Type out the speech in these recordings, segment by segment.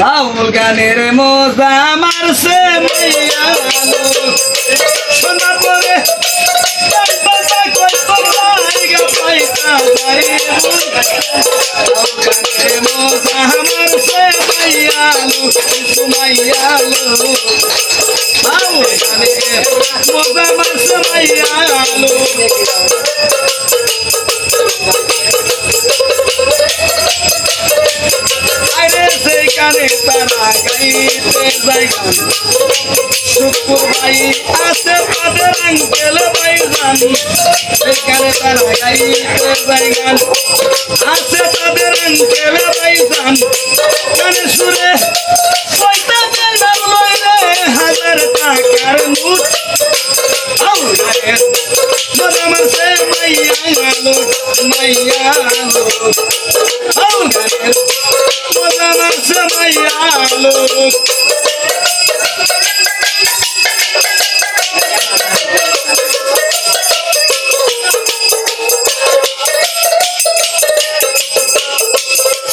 বাউল গানের মজা মারছে শোনা পরে মজা মারছে মাইয়া সেইখানে তারা গাইতে যাইগান। শুকুর ভাই আছে তাদের আঙ্কেল ভাইজান সেইখানে তারা গাইতে যাইগান। আছে তাদের আঙ্কেল সুরে টাকার মুঠ আউলারে মজা মাইয়া মাইয়া আলো আউলারে মজা মারছে মাইয়া আলো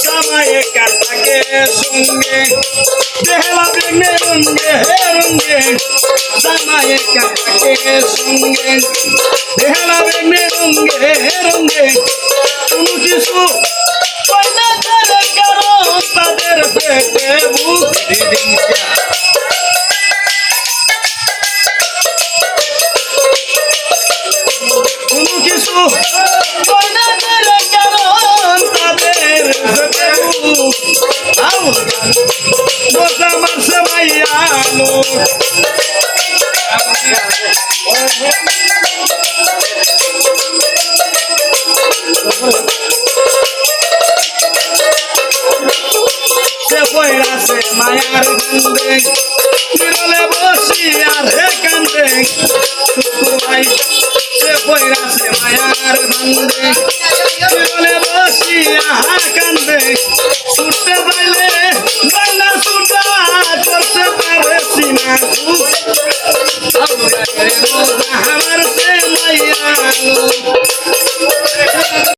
সবাই কাটাকে সঙ্গে দেহলা বেগে রঙ্গে হে রঙ্গে সবাই কাটাকে সঙ্গে দেহলা বেগে রঙ্গে হে রঙ্গে কোনো কিছু পয়দা করে আমার প্রেমায়ানু